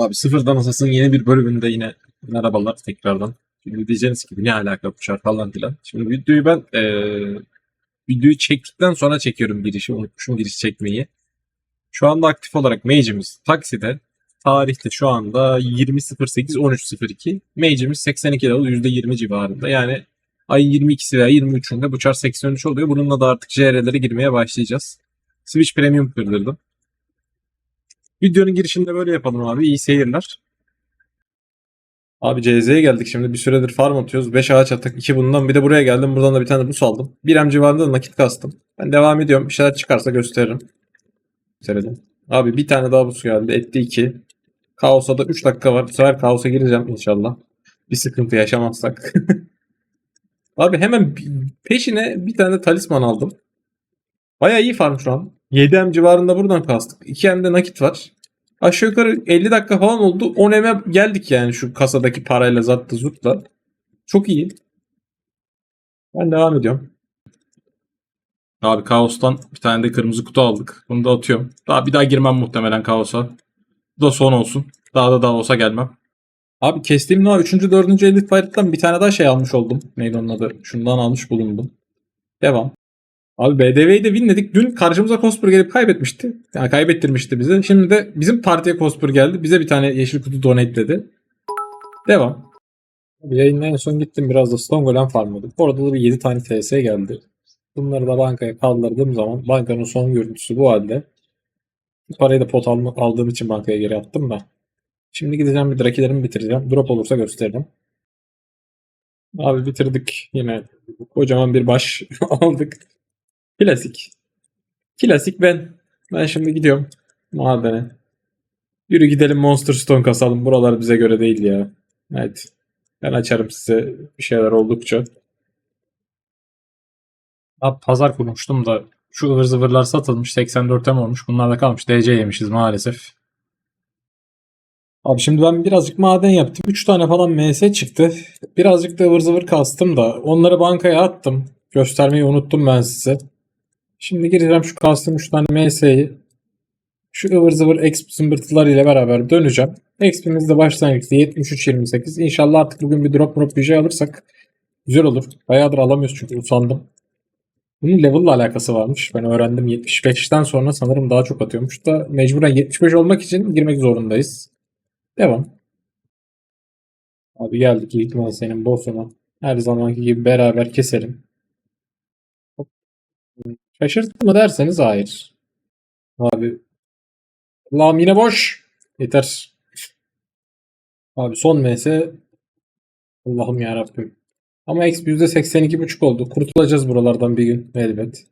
Abi sıfırdan asasın yeni bir bölümünde yine merhabalar tekrardan. Şimdi diyeceğiniz gibi ne alaka bu şart falan filan. Şimdi videoyu ben eee, videoyu çektikten sonra çekiyorum girişi. Unutmuşum giriş çekmeyi. Şu anda aktif olarak mage'imiz takside. Tarihte şu anda 20.08.13.02. Mage'imiz 82 level %20 civarında. Yani ayın 22'si veya 23'ünde bu çar 83 oluyor. Bununla da artık JR'lere girmeye başlayacağız. Switch Premium kırdırdım. Videonun girişinde böyle yapalım abi. İyi seyirler. Abi CZ'ye geldik şimdi. Bir süredir farm atıyoruz. 5 ağaç attık. 2 bundan. Bir de buraya geldim. Buradan da bir tane bus aldım. 1 M civarında da nakit kastım. Ben devam ediyorum. Bir şeyler çıkarsa gösteririm. Gösterelim. Abi bir tane daha bus geldi. Etti 2. Kaos'a da 3 dakika var. Bu sefer kaosa gireceğim inşallah. Bir sıkıntı yaşamazsak. Abi hemen peşine bir tane talisman aldım. Bayağı iyi farm şu an. 7M civarında buradan kastık. 2M'de nakit var. Aşağı yukarı 50 dakika falan oldu. 10M'e geldik yani şu kasadaki parayla zattı zurtla. Çok iyi. Ben devam ediyorum. Abi Kaos'tan bir tane de kırmızı kutu aldık. Bunu da atıyorum. Daha bir daha girmem muhtemelen Kaos'a. Bu da son olsun. Daha da daha olsa gelmem. Abi kestiğim Noah 3. 4. Elite Fight'tan bir tane daha şey almış oldum. Neydi onun adı? Şundan almış bulundum. Devam. Abi BDV'yi de winledik. Dün karşımıza Cosper gelip kaybetmişti. Yani kaybettirmişti bize. Şimdi de bizim partiye Cosper geldi. Bize bir tane yeşil kutu donateledi. Devam. Abi yayına en son gittim biraz da Stone Golem farmladım. Orada da bir 7 tane TS geldi. Bunları da bankaya kaldırdığım zaman bankanın son görüntüsü bu halde. Parayı da pot aldığım için bankaya geri attım da. Şimdi gideceğim bir drakilerimi bitireceğim. Drop olursa gösteririm. Abi bitirdik yine. Kocaman bir baş aldık. Klasik. Klasik ben. Ben şimdi gidiyorum madene. Yürü gidelim Monster Stone kasalım. Buralar bize göre değil ya. Evet. Ben açarım size bir şeyler oldukça. Abi pazar kurmuştum da şu ıvır zıvırlar satılmış. 84'e mi olmuş? Bunlar da kalmış. DC yemişiz maalesef. Abi şimdi ben birazcık maden yaptım. 3 tane falan MS çıktı. Birazcık da ıvır zıvır kastım da. Onları bankaya attım. Göstermeyi unuttum ben size. Şimdi gireceğim şu kastım 3 tane MS'yi. Şu ıvır zıvır exp zımbırtılar ile beraber döneceğim. Exp'imiz de başlangıçta 73-28. İnşallah artık bugün bir drop drop bir şey alırsak güzel olur. Bayağıdır alamıyoruz çünkü usandım. Bunun level'la alakası varmış. Ben öğrendim 75'ten sonra sanırım daha çok atıyormuş da mecburen 75 olmak için girmek zorundayız. Devam. Abi geldik ilk senin boss'una. Her zamanki gibi beraber keselim. Şaşırttı mı derseniz hayır. Abi. Allah'ım yine boş. Yeter. Abi son MS. Allah'ım yarabbim. Ama X %82.5 oldu. Kurtulacağız buralardan bir gün elbet.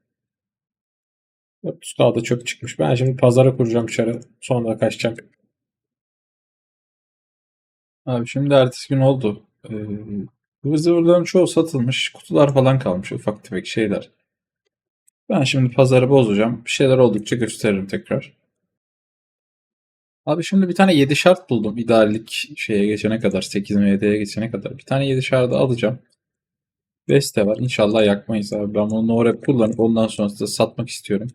400 da çöp çıkmış. Ben şimdi pazara kuracağım dışarı. Sonra kaçacağım. Abi şimdi ertesi gün oldu. Ee, ıvır zıvırların çoğu satılmış. Kutular falan kalmış. Ufak tefek şeyler. Ben şimdi pazarı bozacağım. Bir şeyler oldukça gösteririm tekrar. Abi şimdi bir tane 7 şart buldum. İdeallik şeye geçene kadar. 8 MD'ye geçene kadar. Bir tane 7 şartı alacağım. Beste var. İnşallah yakmayız abi. Ben bunu no rap kullanıp ondan sonrasında satmak istiyorum.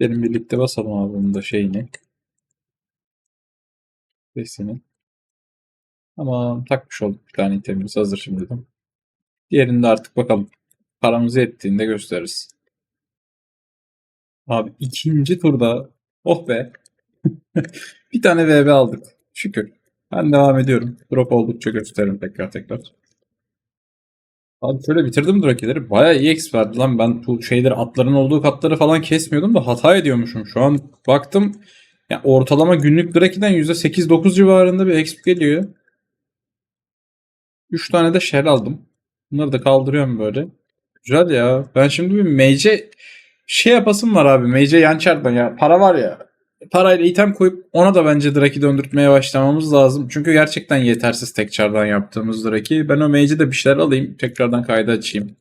Benim birlikte basalım abi bunun da şeyini. Bestini. Tamam takmış olduk bir tane itemimiz hazır şimdiden. Diğerini de artık bakalım. Paramızı ettiğinde gösteririz. Abi ikinci turda oh be bir tane VB aldık. Şükür. Ben devam ediyorum. Drop oldukça gösteririm tekrar tekrar. Abi şöyle bitirdim drakileri. Bayağı iyi exp verdi lan. Ben bu şeyleri atların olduğu katları falan kesmiyordum da hata ediyormuşum. Şu an baktım ya ortalama günlük drakiden %8-9 civarında bir exp geliyor. 3 tane de shell aldım. Bunları da kaldırıyorum böyle. Güzel ya. Ben şimdi bir mage şey yapasım var abi. Mage yançardan ya. Para var ya. Parayla item koyup ona da bence Draki döndürtmeye başlamamız lazım. Çünkü gerçekten yetersiz tek çardan yaptığımız Draki. Ben o mage'e de bir şeyler alayım. Tekrardan kaydı açayım.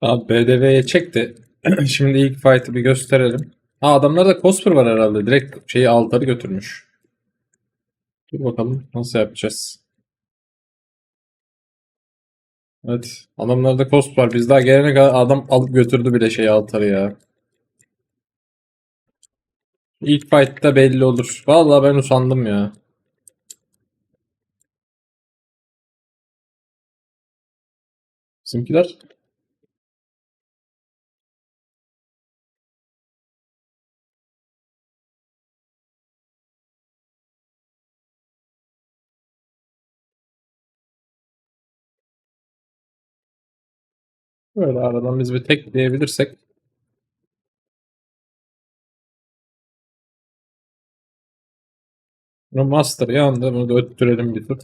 Abi BDV'ye çek de şimdi ilk fight'ı bir gösterelim. Ha adamlarda Cosper var herhalde. Direkt şeyi altarı götürmüş. Dur bakalım nasıl yapacağız. Evet. Adamlarda cost var. Biz daha gelene kadar adam alıp götürdü bile şeyi altarı ya. İlk fight'ta belli olur. Vallahi ben usandım ya. Bizimkiler böyle aradan biz bir tek diyebilirsek Bunu Master yandı. Bunu da öttürelim bir tur.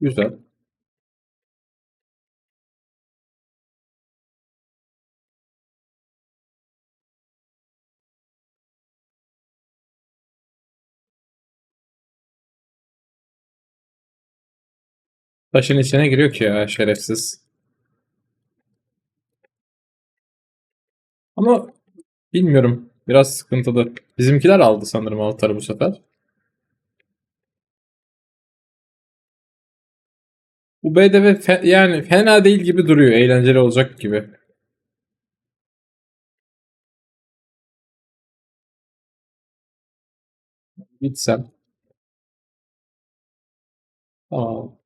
Güzel. Taşın içine giriyor ki ya şerefsiz. Ama bilmiyorum. Biraz sıkıntılı. Bizimkiler aldı sanırım altarı bu sefer. Bu BDV fe- yani fena değil gibi duruyor. Eğlenceli olacak gibi. Gitsem. Tamam.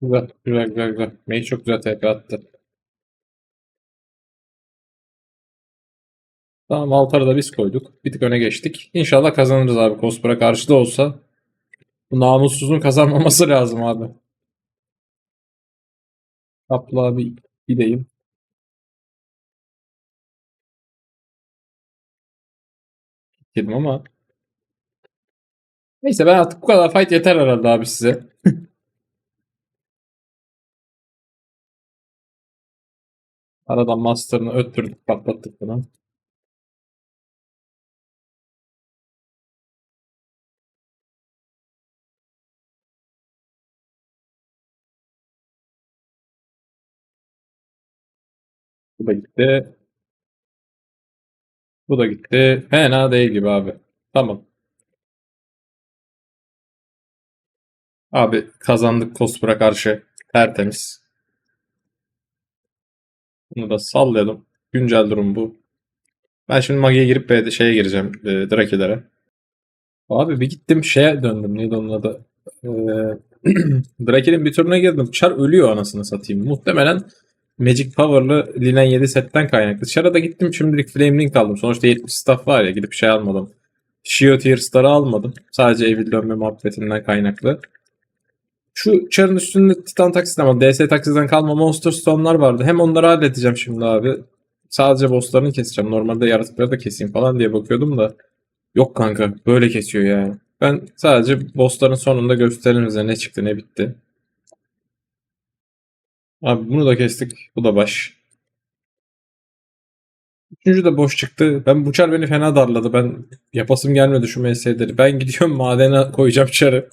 Güzel, güzel, güzel, güzel. Mage çok güzel TP attı. Tamam altarı da biz koyduk. Bir tık öne geçtik. İnşallah kazanırız abi. Kospora karşı da olsa. Bu namussuzun kazanmaması lazım abi. Kaplığa bir gideyim. Dedim ama. Neyse ben artık bu kadar fight yeter herhalde abi size. Aradan master'ını öttürdük patlattık bunu. Bu da gitti. Bu da gitti. Fena değil gibi abi. Tamam. Abi kazandık Kospora karşı. Tertemiz. Bunu da sallayalım. Güncel durum bu. Ben şimdi Magi'ye girip B'de şeye gireceğim. E, Drakilere. Abi bir gittim şeye döndüm. Neydi onun adı? E, Drakel'in bir turuna girdim. Char ölüyor anasını satayım. Muhtemelen Magic Power'lı Linen 7 setten kaynaklı. Char'a da gittim şimdilik Flame Link aldım. Sonuçta 70 staff var ya gidip şey almadım. Shio Tier Star'ı almadım. Sadece evil dönme muhabbetinden kaynaklı. Şu Char'ın üstünde Titan taksit ama DS taksiden kalma Monster Stone'lar vardı. Hem onları halledeceğim şimdi abi. Sadece bosslarını keseceğim. Normalde yaratıkları da keseyim falan diye bakıyordum da. Yok kanka böyle kesiyor ya. Ben sadece bossların sonunda gösteririm ne çıktı ne bitti. Abi bunu da kestik. Bu da baş. Üçüncü de boş çıktı. Ben bu çar beni fena darladı. Ben yapasım gelmedi şu MS'leri. Ben gidiyorum madene koyacağım çarı.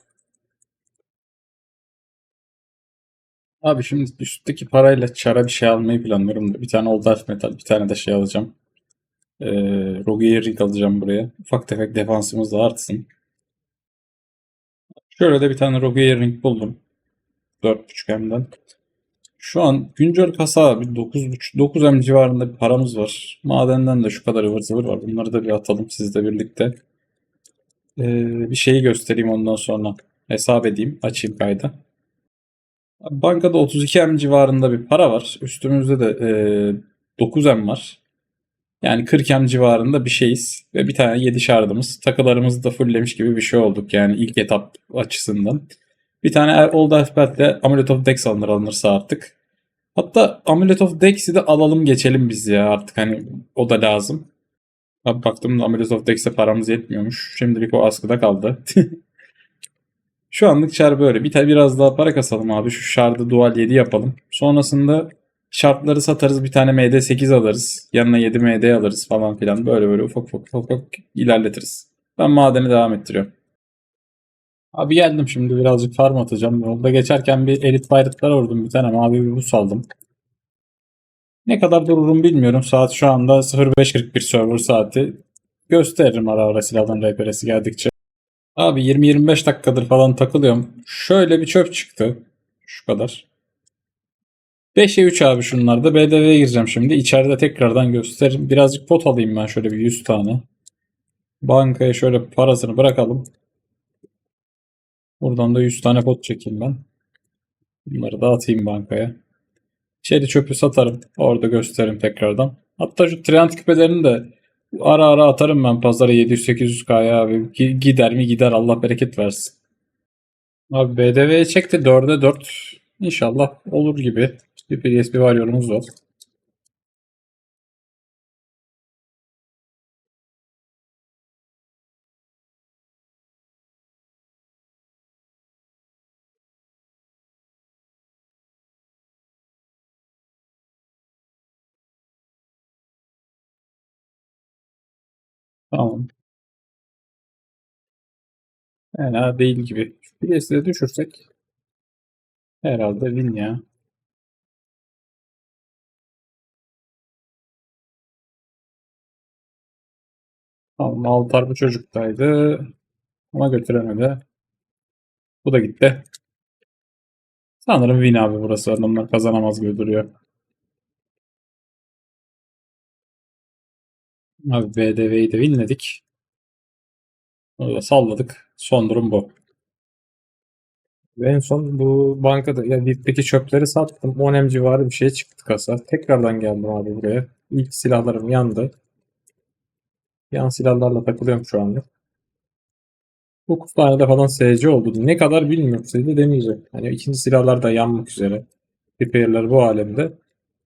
Abi şimdi üstteki parayla çara bir şey almayı planlıyorum. Bir tane Old Elf Metal, bir tane de şey alacağım. Ee, Rogue Ring alacağım buraya. Ufak tefek defansımız da artsın. Şöyle de bir tane Rogue Ring buldum. 4.5 M'den. Şu an güncel kasa abi 9.5 9 M civarında bir paramız var. Madenden de şu kadar ıvır zıvır var. Bunları da bir atalım sizle birlikte. Ee, bir şeyi göstereyim ondan sonra. Hesap edeyim. Açayım kayda. Bankada 32 M civarında bir para var. Üstümüzde de e, 9 M var. Yani 40 M civarında bir şeyiz. Ve bir tane 7 şardımız. Takılarımızı da fulllemiş gibi bir şey olduk. Yani ilk etap açısından. Bir tane Old Alphabet'le Amulet of Dex alınır alınırsa artık. Hatta Amulet of Dex'i de alalım geçelim biz ya artık hani o da lazım. Abi baktım da Amulet of Dex'e paramız yetmiyormuş. Şimdilik o askıda kaldı. Şu anlık şar böyle. Bir tane biraz daha para kasalım abi. Şu şardı dual 7 yapalım. Sonrasında şartları satarız. Bir tane MD8 alırız. Yanına 7 MD alırız falan filan. Böyle böyle ufak ufak ufak, ufak ilerletiriz. Ben madeni devam ettiriyorum. Abi geldim şimdi birazcık farm atacağım. Yolda geçerken bir elit bayraklar vurdum bir tane mavi bir buz aldım. Ne kadar dururum bilmiyorum. Saat şu anda 05.41 server saati. Gösteririm ara ara silahdan RPR'si geldikçe. Abi 20-25 dakikadır falan takılıyorum. Şöyle bir çöp çıktı. Şu kadar. 5'e 3 abi şunlar da. BDV'ye gireceğim şimdi. İçeride tekrardan gösteririm. Birazcık pot alayım ben şöyle bir 100 tane. Bankaya şöyle parasını bırakalım. Buradan da 100 tane pot çekeyim ben. Bunları da atayım bankaya. İçeri çöpü satarım. Orada gösteririm tekrardan. Hatta şu trend küpelerini de ara ara atarım ben pazara 700-800k'ya abi. Gi- Gider mi gider Allah bereket versin. Abi BDV'ye çekti 4'e 4. İnşallah olur gibi. Bir PSP varyonumuz var. Tamam. Fena değil gibi. Şu PS'de de düşürsek herhalde win ya. Tamam Altar bu çocuktaydı. Ama götüremedi. Bu da gitti. Sanırım win abi burası. Adamlar kazanamaz gibi duruyor. Abi BDV'yi de winledik. Onu da salladık. Son durum bu. Ve en son bu bankada ya VIP'teki çöpleri sattım. 10 M civarı bir şey çıktı kasa. Tekrardan geldim abi buraya. İlk silahlarım yandı. Yan silahlarla takılıyorum şu anda. 9 tane falan SC oldu. Ne kadar bilmiyorum. Size demeyeceğim. Hani ikinci silahlar da yanmak üzere. Repair'ler bu alemde.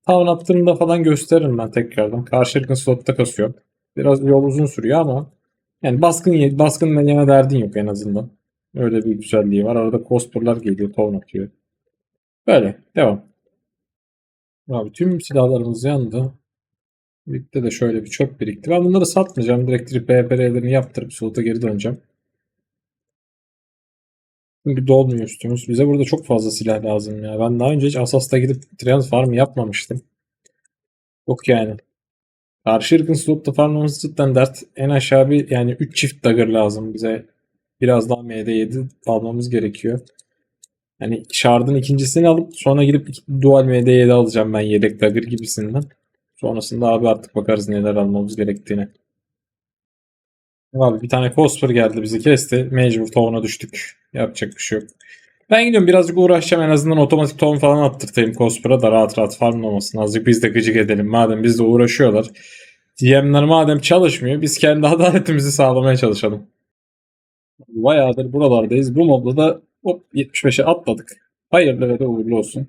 Town attığımda falan gösteririm ben tekrardan. Karşılıklı slotta kasıyorum. Biraz yol uzun sürüyor ama yani baskın baskınla yeme derdin yok en azından. Öyle bir güzelliği var. Arada cosplay'lar geliyor. Town atıyor. Böyle. Devam. Abi tüm silahlarımız yandı. Birlikte de şöyle bir çöp birikti. Ben bunları satmayacağım. Direkt PPR'lerini yaptırıp slota geri döneceğim. Çünkü dolmuyor üstümüz. Bize burada çok fazla silah lazım ya. Ben daha önce hiç Asas'ta gidip Triumph Farm yapmamıştım. Yok yani. Karşı ırkın slotta farmlaması cidden dert. En aşağı bir yani 3 çift dagger lazım bize. Biraz daha MD7 almamız gerekiyor. Hani Shard'ın ikincisini alıp sonra gidip dual MD7 alacağım ben yedek dagger gibisinden. Sonrasında abi artık bakarız neler almamız gerektiğine. Abi bir tane Cosper geldi bizi kesti. Mecbur tovuna düştük. Yapacak bir şey yok. Ben gidiyorum birazcık uğraşacağım en azından otomatik tohum falan attırtayım Cosper'a da rahat rahat farmlamasın. Azıcık biz de gıcık edelim madem biz de uğraşıyorlar. DM'ler madem çalışmıyor biz kendi adaletimizi sağlamaya çalışalım. Bayağıdır buralardayız. Bu modda da hop 75'e atladık. Hayırlı ve de uğurlu olsun.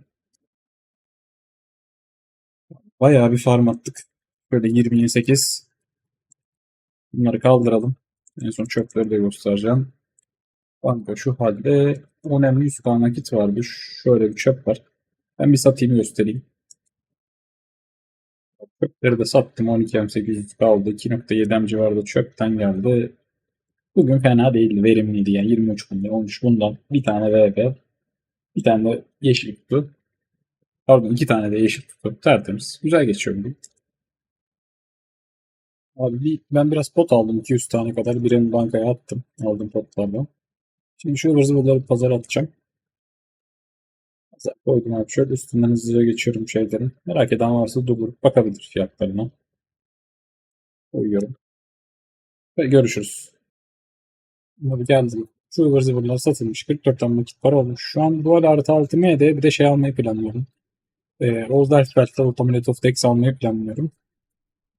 Bayağı bir farm attık. Böyle 28. Bunları kaldıralım. En son çöpleri de göstereceğim. Banka şu halde. Önemli 100 tane nakit vardı. Şöyle bir çöp var. Ben bir satayım göstereyim. Çöpleri de sattım. 12M800 kaldı. 2.7M civarında çöpten geldi. Bugün fena değildi. Verimliydi yani. 23 bin lira olmuş. Bundan bir tane VB. Bir tane de yeşil kutu. Pardon iki tane de yeşil kutu. Tertemiz. Güzel geçiyor bugün. Abi ben biraz pot aldım. 200 tane kadar. Birini bankaya attım. Aldım potlardan. Şimdi şu ıvır zıvırları pazara atacağım. Pazar koydum abi. Şöyle üstünden hızlıca geçiyorum şeylerin. Merak eden varsa durur. Bakabilir fiyatlarına. Koyuyorum. Ve görüşürüz. Abi geldim. Şu ıvır zıvırlar satılmış. 44 tane nakit para olmuş. Şu an dual artı 6 MD bir de şey almayı planlıyorum. Ee, Old Earthfeld'da Automated of Dex almayı planlıyorum.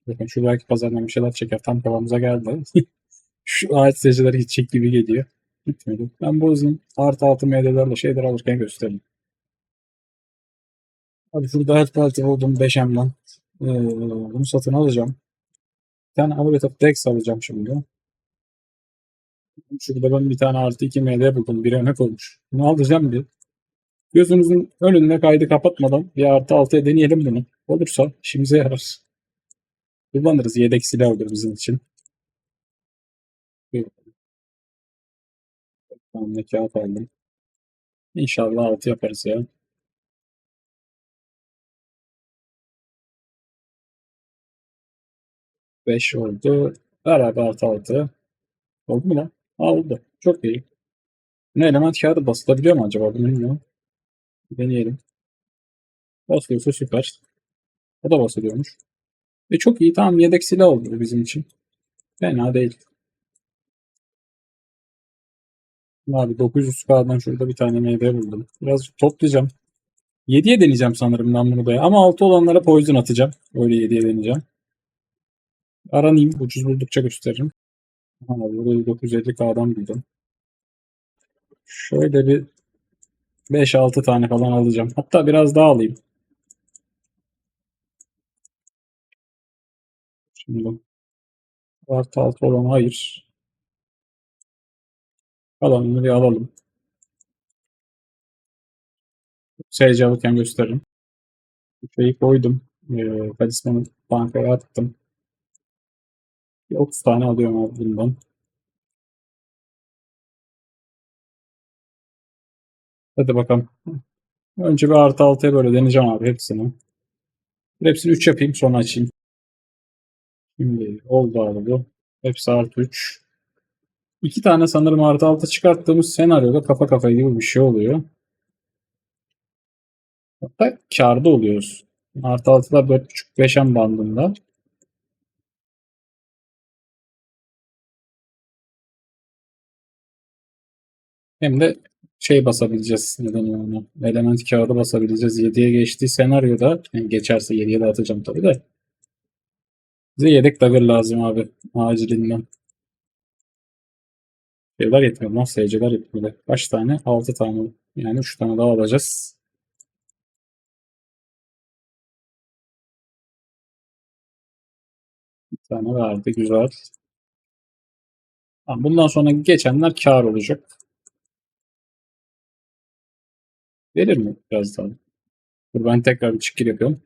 Bakın şu belki pazardan bir şeyler çeker. Tam kafamıza geldi. şu ağaç seyircileri gidecek gibi geliyor. Gitmedi. Ben uzun artı 6 MD'lerle şeyler alırken göstereyim. Abi şurada Earthfeld oldum 5M'den. Ee, bunu satın alacağım. Bir tane Amulet of Dex alacağım şimdi. Şurada ben bir tane artı 2 MD buldum. Bir öne koymuş. Bunu alacağım bir. Gözünüzün önünde kaydı kapatmadan bir artı 6'ya deneyelim bunu. Olursa işimize yarar. Kullanırız. Yedek silah olur bizim için. Tane kağıt aldım. İnşallah altı yaparız ya. Beş oldu. Beraber artı altı. Oldu mu lan? Oldu. Çok iyi. Ne element kağıdı basılabiliyor mu acaba? Bunu bilmiyorum. Deneyelim. Basıyorsa süper. O da basılıyormuş. Ve çok iyi. Tamam yedek silah oldu bizim için. Fena değil. Abi 900k'dan şurada bir tane meyve buldum. Biraz toplayacağım. 7'ye deneyeceğim sanırım ben bunu da. Ama 6 olanlara poison atacağım. Öyle 7'ye deneyeceğim. Aranayım. Ucuz buldukça gösteririm. Ha, burada 950k'dan buldum. Şöyle bir 5-6 tane falan alacağım. Hatta biraz daha alayım. Şimdi artı altı olan hayır. Kalanını bir alalım. SC alırken gösteririm. Şeyi koydum. Ee, bankaya attım. Bir 30 tane alıyorum abi bundan. Hadi bakalım. Önce bir artı altıya böyle deneyeceğim abi hepsini. Hepsini 3 yapayım sonra açayım. Şimdi oldu abi bu. Hepsi artı 3. İki tane sanırım artı altı çıkarttığımız senaryoda kafa kafaya gibi bir şey oluyor. Hatta kârda oluyoruz. Artı altılar 4.5-5'en bandında. Hem de şey basabileceğiz. Neden onu? Element kağıdı basabileceğiz. 7'ye geçtiği senaryoda yani geçerse 7'ye de atacağım tabii de. Bize yedek dagger lazım abi. Acilinden. Şeyler yetmiyor lan. SC'ler yetmiyor. Kaç tane? 6 tane. Yani 3 tane daha alacağız. Bir tane verdi. Güzel. Bundan sonra geçenler kar olacak. Verir mi birazdan? Dur ben tekrar bir çıkır yapıyorum.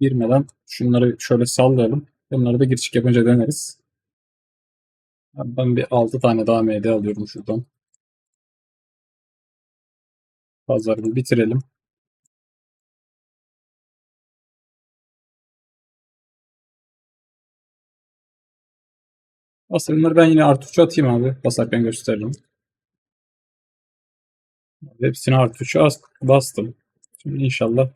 Girmeden şunları şöyle sallayalım. Bunları da gir çık yapınca deneriz. Ben bir 6 tane daha MD alıyorum şuradan. Pazarı bir bitirelim. Aslında ben yine artı 3 atayım abi. Basarken gösteririm. Hepsini artı 3'e as- bastım. Şimdi inşallah.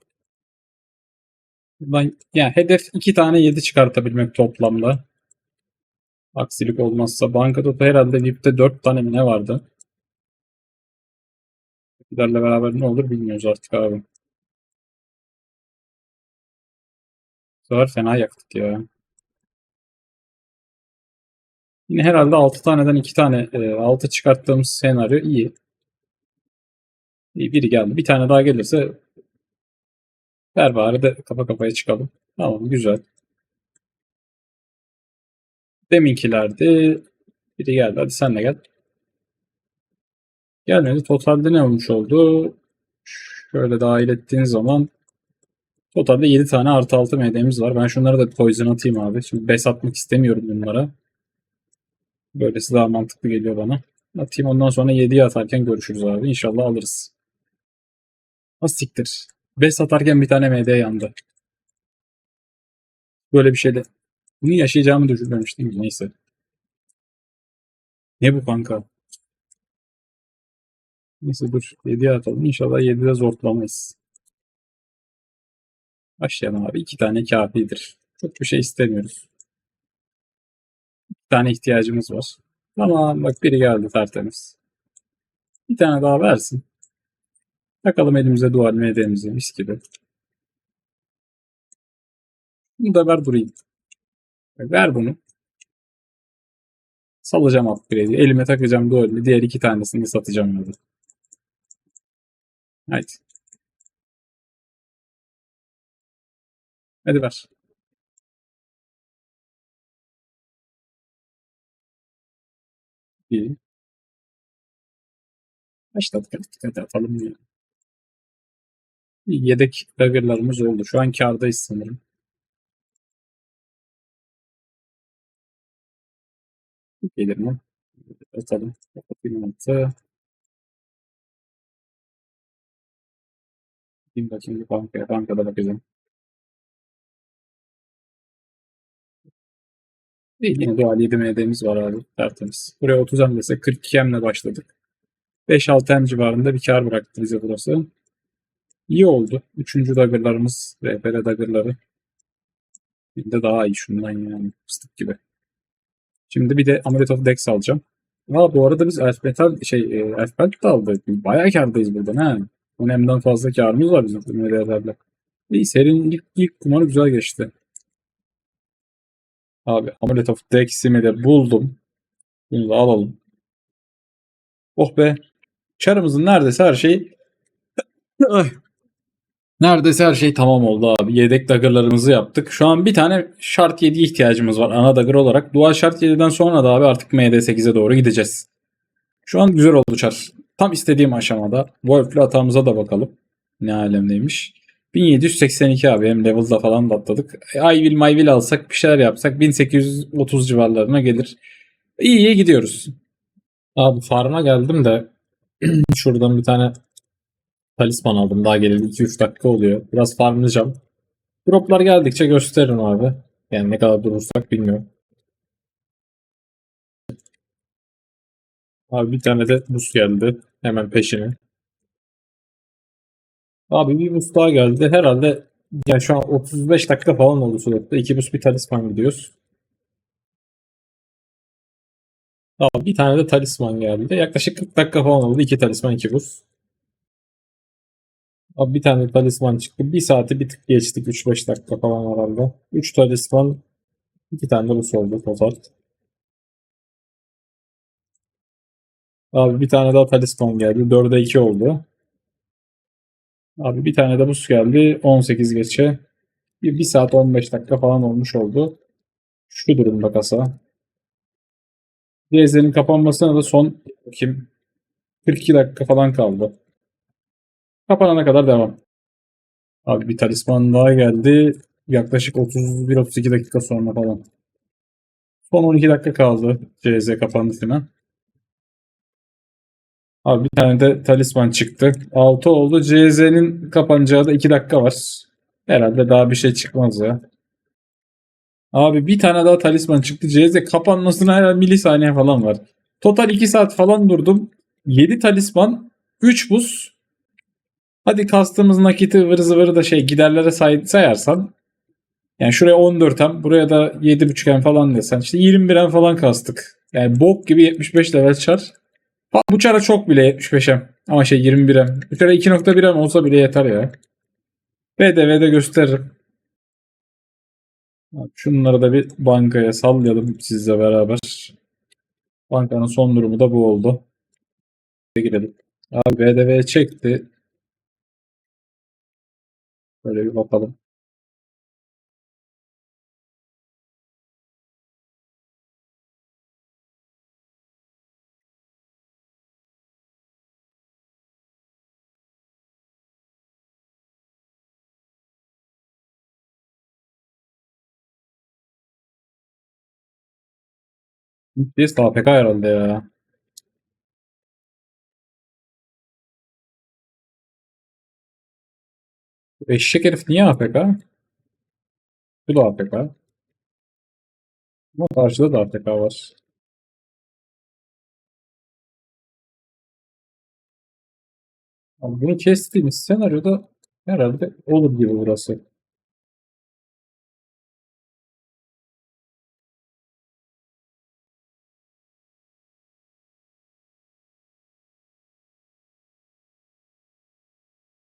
Ben, yani hedef 2 tane 7 çıkartabilmek toplamda. Aksilik olmazsa. Bankada da herhalde VIP'te 4 tane mi ne vardı? Giderle beraber ne olur bilmiyoruz artık abi. Bu sefer fena yaktık ya. Yine herhalde 6 taneden 2 tane 6 çıkarttığımız senaryo iyi. Biri geldi. Bir tane daha gelirse ver bari de kafa kafaya çıkalım. Tamam güzel. Deminkilerdi. Biri geldi. Hadi sen de gel. Gelmedi. Totalde ne olmuş oldu? Şöyle dahil ettiğin zaman totalde 7 tane artı 6 MD'miz var. Ben şunları da poison atayım abi. Şimdi bes atmak istemiyorum bunlara. Böylesi daha mantıklı geliyor bana. Atayım ondan sonra 7'ye atarken görüşürüz abi. İnşallah alırız. Az siktir. 5 atarken bir tane MD yandı. Böyle bir şeyde. Bunu yaşayacağımı düşünmemiştim. Neyse. Ne bu kanka? Neyse dur. 7'ye atalım. İnşallah 7'de zorlamayız. Başlayalım abi. 2 tane kafidir. Çok bir şey istemiyoruz. 2 tane ihtiyacımız var. Tamam bak biri geldi tertemiz. Bir tane daha versin. Takalım elimize dual MD'mizi mis gibi. Bunu da ver durayım. Ver bunu. Salacağım upgrade'i. Elime takacağım dual'i. Diğer iki tanesini satacağım abi. Haydi. Hadi ver. İyi. Başladık artık. Hadi atalım ya. Yedek dagger'larımız oldu. Şu an kârdayız sanırım. Gelir mi? Atalım. Kapatayım altı. Bir bakayım bir bankaya. Bankada bakacağım. İyi, yine dual 7 MD'miz var abi. Tertemiz. Buraya 30 M desek 42 M ile başladık. 5-6 M civarında bir kar bıraktı bize burası. İyi oldu. Üçüncü daggerlarımız. RPR daggerları. Bir de daha iyi şundan yani. Fıstık gibi. Şimdi bir de Amulet of Dex alacağım. Ha bu arada biz Elf şey e, Elf Belt de aldık. Bayağı kârdayız buradan ha. Önemden fazla kârımız var bizim MDR'lerle. İyi serinin ilk, ilk kumarı güzel geçti. Abi Amulet of Dex'imi de buldum. Bunu da alalım. Oh be. Çarımızın neredeyse her şey Ay. Neredeyse her şey tamam oldu abi. Yedek daggerlarımızı yaptık. Şu an bir tane şart 7'ye ihtiyacımız var ana dagger olarak. Dual şart 7'den sonra da abi artık MD8'e doğru gideceğiz. Şu an güzel oldu çar. Tam istediğim aşamada. Wolf'le hatamıza da bakalım. Ne alemdeymiş. 1782 abi. Hem level'da falan da atladık. I will my will alsak bir şeyler yapsak 1830 civarlarına gelir. İyi iyi gidiyoruz. Abi farm'a geldim de şuradan bir tane talisman aldım. Daha geleli 2-3 dakika oluyor. Biraz farmlayacağım. Droplar geldikçe gösteririm abi. Yani ne kadar durursak bilmiyorum. Abi bir tane de boost geldi. Hemen peşine. Abi bir boost daha geldi. Herhalde yani şu an 35 dakika falan oldu sürekli. 2 boost bir talisman gidiyoruz. Abi bir tane de talisman geldi. Yaklaşık 40 dakika falan oldu. 2 talisman 2 boost. Abi bir tane talisman çıktı. Bir saati bir tık geçtik. 3-5 dakika falan herhalde. 3 talisman 2 tane de boost oldu total. Abi bir tane daha talisman geldi. 4'e 2 oldu. Abi bir tane de boost geldi. 18 geçe. Bir, bir saat 15 dakika falan olmuş oldu. Şu durumda kasa. Diyezlerin kapanmasına da son kim 42 dakika falan kaldı. Kapanana kadar devam. Abi bir talisman daha geldi. Yaklaşık 31-32 dakika sonra falan. Son 12 dakika kaldı. CZ kapandı falan. Abi bir tane de talisman çıktı. 6 oldu. CZ'nin kapanacağı da 2 dakika var. Herhalde daha bir şey çıkmaz ya. Abi bir tane daha talisman çıktı. CZ kapanmasına herhalde milisaniye falan var. Total 2 saat falan durdum. 7 talisman, 3 buz. Hadi kastığımız nakiti ıvır zıvırı da şey giderlere say sayarsan yani şuraya 14 hem buraya da 7.5 hem falan desen işte 21 hem falan kastık. Yani bok gibi 75 level çar. Bu çara çok bile 75 hem. Ama şey 21 hem. Bu çara 2.1 hem olsa bile yeter ya. BDV'de gösteririm. Şunları da bir bankaya sallayalım sizle beraber. Bankanın son durumu da bu oldu. Girelim. Abi BDV çekti. Böyle bir bakalım. Biz APK herhalde ya. Bu Eşek herif niye APK? Bu da APK. Ama karşıda da APK var. Ama bunu kestiğimiz senaryoda herhalde olur gibi burası.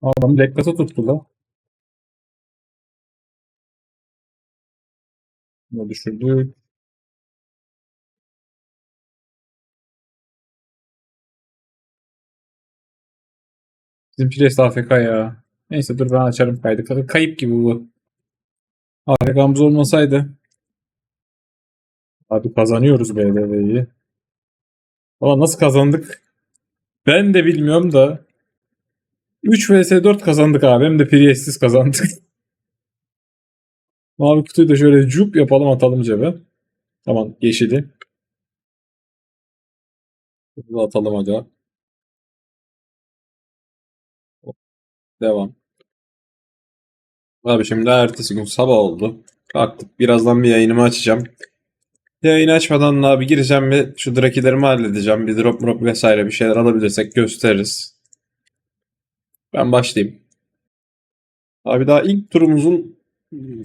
Adam Lekkas'a tuttu la. Bunu düşürdü. Bizim Priest AFK ya. Neyse dur ben açarım kaydı. Kay- Kayıp gibi bu. AFK'mız olmasaydı. Abi kazanıyoruz BDV'yi. Valla nasıl kazandık? Ben de bilmiyorum da. 3 vs 4 kazandık abi. Hem de Priest'siz kazandık. Mavi kutuyu da şöyle cup yapalım atalım cebe. Tamam yeşili. Bunu atalım aga. Devam. Abi şimdi ertesi gün sabah oldu. Kalktık. Birazdan bir yayınımı açacağım. Yayını açmadan da abi gireceğim ve şu drakilerimi halledeceğim. Bir drop drop vesaire bir şeyler alabilirsek gösteririz. Ben başlayayım. Abi daha ilk turumuzun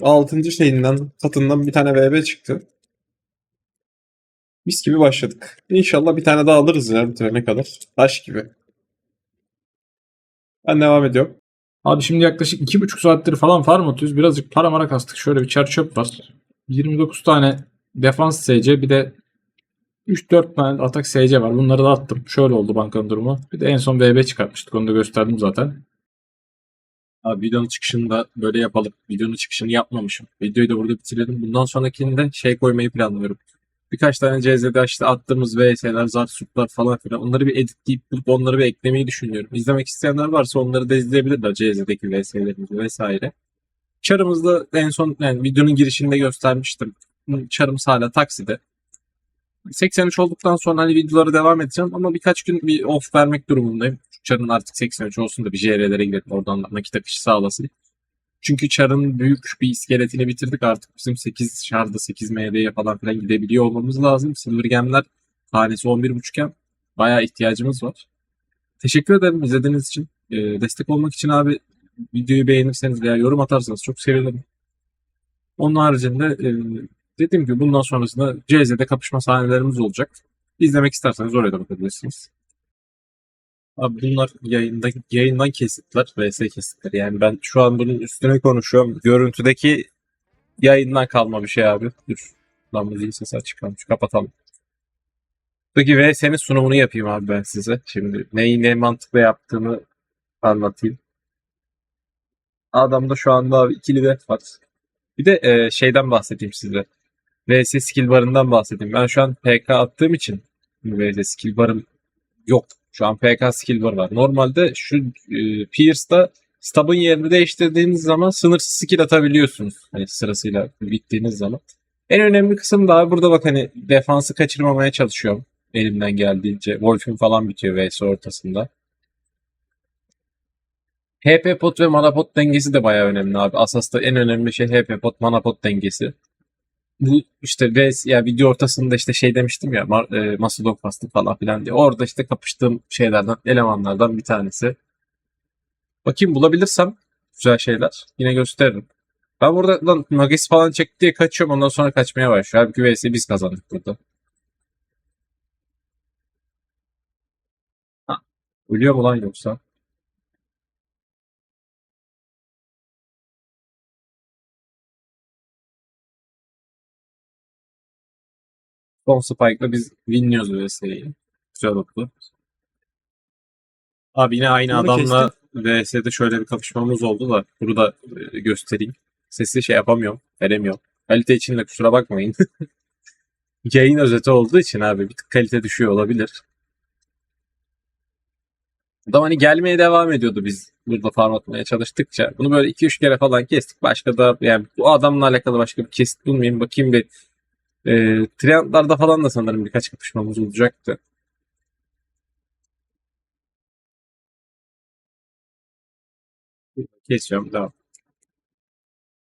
6. şeyinden, katından bir tane VB çıktı. Mis gibi başladık. İnşallah bir tane daha alırız ya bitirene kadar. Taş gibi. Ben devam ediyorum. Abi şimdi yaklaşık iki buçuk saattir falan farm atıyoruz. Birazcık para mara kastık. Şöyle bir çer çöp var. 29 tane defans SC bir de 3-4 tane atak SC var. Bunları da attım. Şöyle oldu bankanın durumu. Bir de en son VB çıkartmıştık. Onu da gösterdim zaten. Abi videonun çıkışını da böyle yapalım. Videonun çıkışını yapmamışım. Videoyu da burada bitirelim. Bundan sonrakinde şey koymayı planlıyorum. Birkaç tane CZ'de işte attığımız VS'ler, Zarsutlar falan filan. Onları bir editleyip bulup onları bir eklemeyi düşünüyorum. İzlemek isteyenler varsa onları da izleyebilirler. CZ'deki VS'lerimizi vesaire. Çarımızda en son yani videonun girişinde göstermiştim. Çarımız hala takside. 83 olduktan sonra hani videolara devam edeceğim ama birkaç gün bir off vermek durumundayım. Çarın artık 83 olsun da bir JR'lere gidelim oradan da nakit akışı sağlasın. Çünkü Char'ın büyük bir iskeletini bitirdik artık bizim 8 Char'da 8 MD'ye falan filan gidebiliyor olmamız lazım. Silver Gem'ler tanesi 11.5 iken bayağı ihtiyacımız var. Teşekkür ederim izlediğiniz için. Ee, destek olmak için abi videoyu beğenirseniz veya yorum atarsanız çok sevinirim. Onun haricinde e, dediğim gibi bundan sonrasında CZ'de kapışma sahnelerimiz olacak. İzlemek isterseniz oraya da bakabilirsiniz. Abi bunlar yayında, yayından kesitler, VS kesitleri. Yani ben şu an bunun üstüne konuşuyorum. Görüntüdeki yayından kalma bir şey abi. Dur. Lan müziğin sesi açık. Kapatalım. Peki VS'nin sunumunu yapayım abi ben size. Şimdi neyi ne mantıkla yaptığını anlatayım. Adamda şu anda abi ikili def var. Bir de e, şeyden bahsedeyim size. VS skill barından bahsedeyim. Ben şu an PK attığım için VS skill barım yok. Şu an PK skill bar var. Normalde şu e, Pierce'da stab'ın yerini değiştirdiğiniz zaman sınırsız skill atabiliyorsunuz. Hani sırasıyla bittiğiniz zaman. En önemli kısım da burada bak hani defansı kaçırmamaya çalışıyorum. Elimden geldiğince. Wolf'ün falan bitiyor VS ortasında. HP pot ve mana pot dengesi de bayağı önemli abi. Asas'ta en önemli şey HP pot mana pot dengesi. Bu işte VS ya video ortasında işte şey demiştim ya e, Macedon fastı falan filan diye. Orada işte kapıştığım şeylerden, elemanlardan bir tanesi. Bakayım bulabilirsem güzel şeyler yine gösteririm. Ben burada lan Magis falan çekti diye kaçıyorum ondan sonra kaçmaya başlıyor. Halbuki VS'yi biz kazandık burada. Ha, ölüyor mu lan yoksa? Son Spike'la biz winliyoruz VS'yi. Güzel oldu. Abi yine aynı Bunu adamla VS'de şöyle bir kapışmamız oldu da burada e, göstereyim. Sesi şey yapamıyorum, veremiyorum. Kalite için de kusura bakmayın. Yayın özeti olduğu için abi bir tık kalite düşüyor olabilir. Adam hani gelmeye devam ediyordu biz burada farm atmaya çalıştıkça. Bunu böyle 2-3 kere falan kestik. Başka da yani bu adamla alakalı başka bir kesit bulmayayım. Bakayım bir e, Triantlarda falan da sanırım birkaç kapışmamız olacaktı. Kesiyorum devam.